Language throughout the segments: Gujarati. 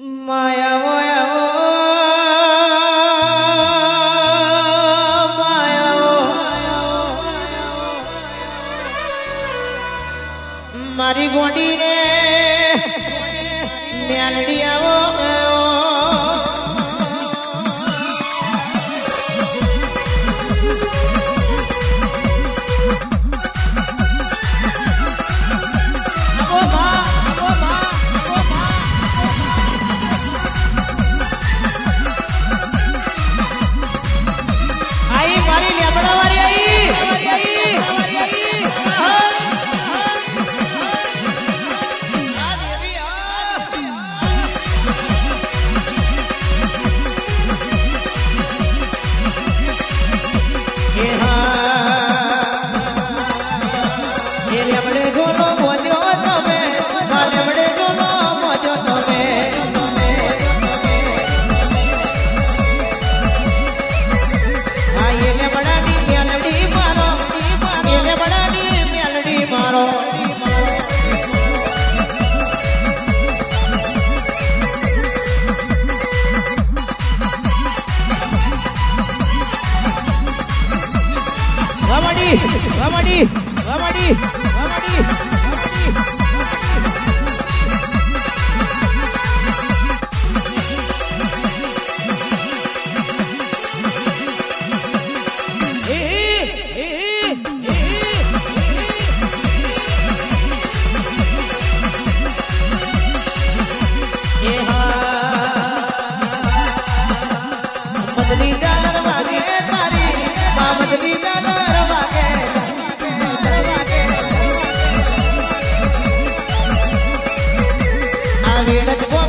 માયાવો આવો માયાવો મારી ગોડી ને મેલડી રમડી રમડી રમડી. આ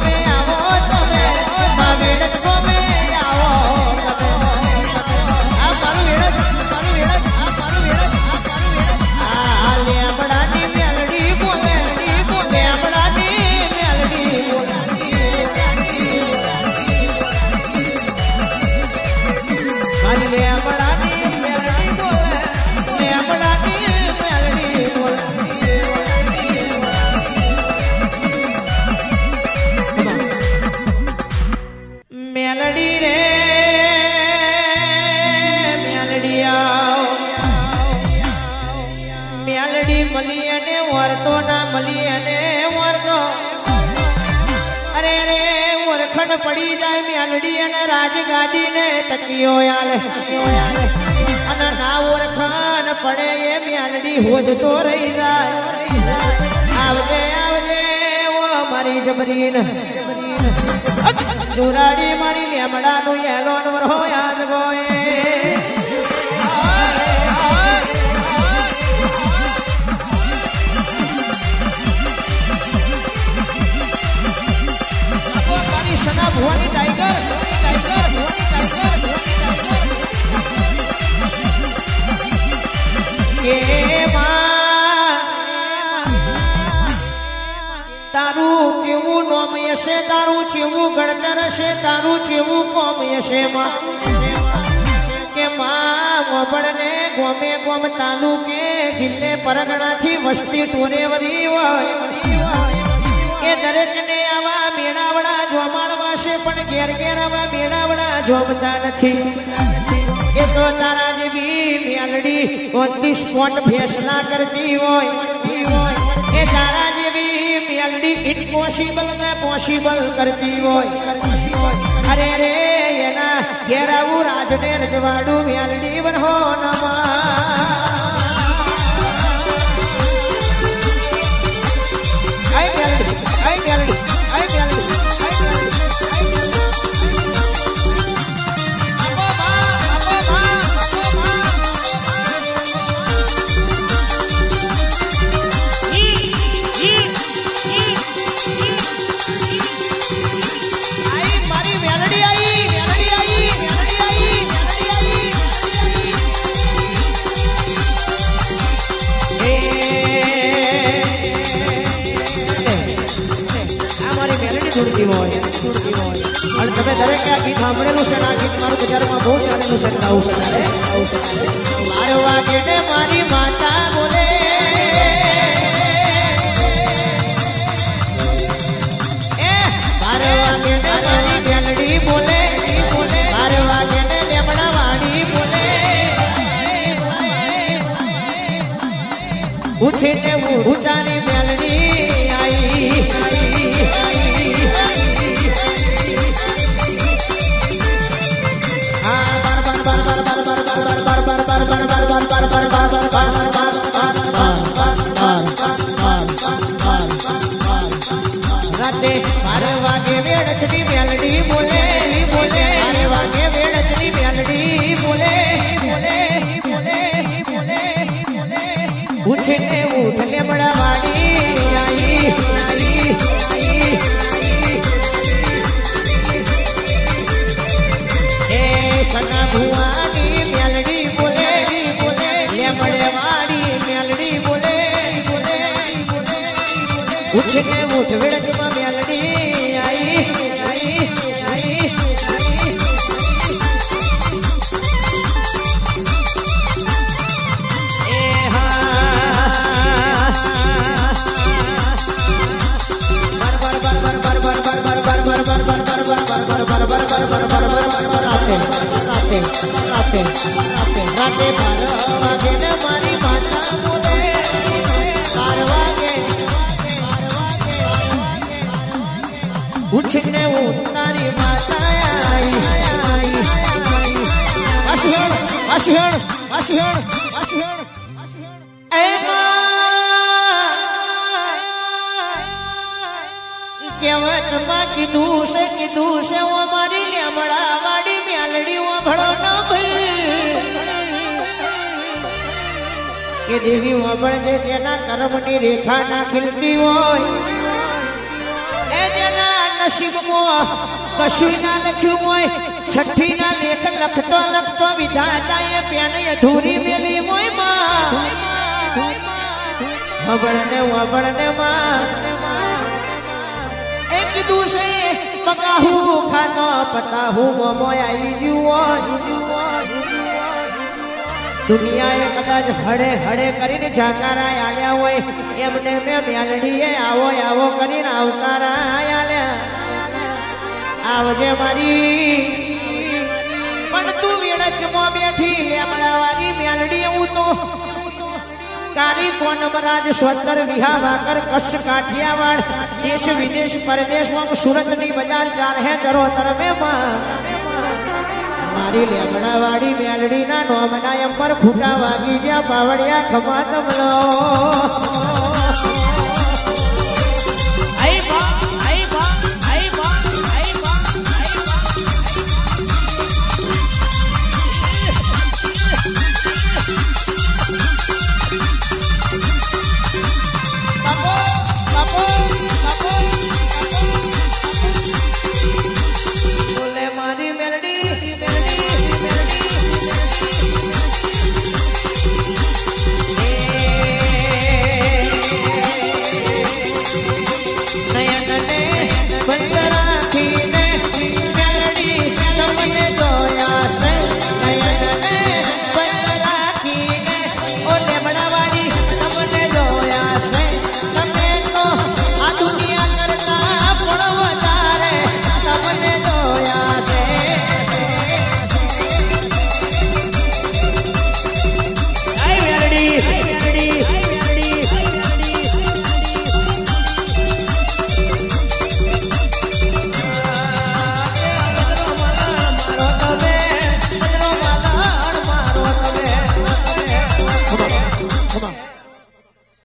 મળી અને વર્ગો અરે રે ઓરખણ પડી જાય મ્યાલડી અને રાજગાદી ને તકિયો આલે અને ના ઓરખણ પડે એ મેલડી હોદ તો રહી જાય. આવજે આવજે, ઓ મારી જબરીન. જોરાડી મારી લેમડાનું એલોન વરહો યાદ ગોએ તારું કેવું ગણતર હશે તારું કેવું કોમ હશે માં કે માં મોબળને ગોમે ગોમ તાલુકે જિલ્લે પરગણાથી વસ્તી ટોરેવરી હોય કે દરેકને આવા મેળાવડા જોમાડવા છે પણ ઘેર ઘેર આવા મેળાવડા જોમતા નથી એ તો તારા જેવી મેલડી ઓન ધી સ્પોટ ફેસલા કરતી હોય એ તારા મેલડી ઇમ્પોસિબલ ને પોસિબલ કરતી હોય. અરે રે, એના ઘેરાવું રાજને રજવાડું મેલડી બનહો નમા તમે દરેક આ ગીત સાંભળેલું છે આ ગીત મારું બજારમાં બહુ ચાલેલું છે ગાવું છે? બાર વાગે મારી માતા બોલે. ઉઠે તેવું ઉતારી Meldi bar bar bar bar bar ઉઠને ઉઠ વેડચમાં મેલડી આઈ આઈ આઈ એ હા રાતે વાસીહણ વાસીહણ વાસીહણ એ કહેવતમાં કીધું છે કીધું છે ઓ મારી વાડી મેલડી ઓભળો ન ભાઈ કે દેવી ઓભળજે જેના કર્મની રેખા ના ખીલતી હોય એ જેના નસીબમાં કશું ના લખ્યું હોય છઠ્ઠી ના લેખ લખતો લખતો વિધાતા એ પેન અધૂરી મેલી હોયમાં. વબળને વબળને માં. એક કીધું છે, પકાહુ ખાતો પતાહુ મોમોય આવી જુઓ દુનિયાએ કદાચ હડે હડે કરીને જાકારા આલ્યા હોય. એમને મેં મેલડીએ આવો આવો કરીને આવકારા આલ્યા. આવજે મારી. તું વેળચમાં બેઠી, લેમડાવાની મેલડી હું તો. કાલી કોનમરાજ સ્વતર વિહા વાકર કચ્છ કાઠિયાવાડ દેશ વિદેશ પરદેશમાં સુરતની બજાર ચાલે ચરો તરમે મારી લેમડાવાળી મેલડીના નોમના એમ પર ખૂટા વાગી ગયા, પાવડિયા ખમા તમલો.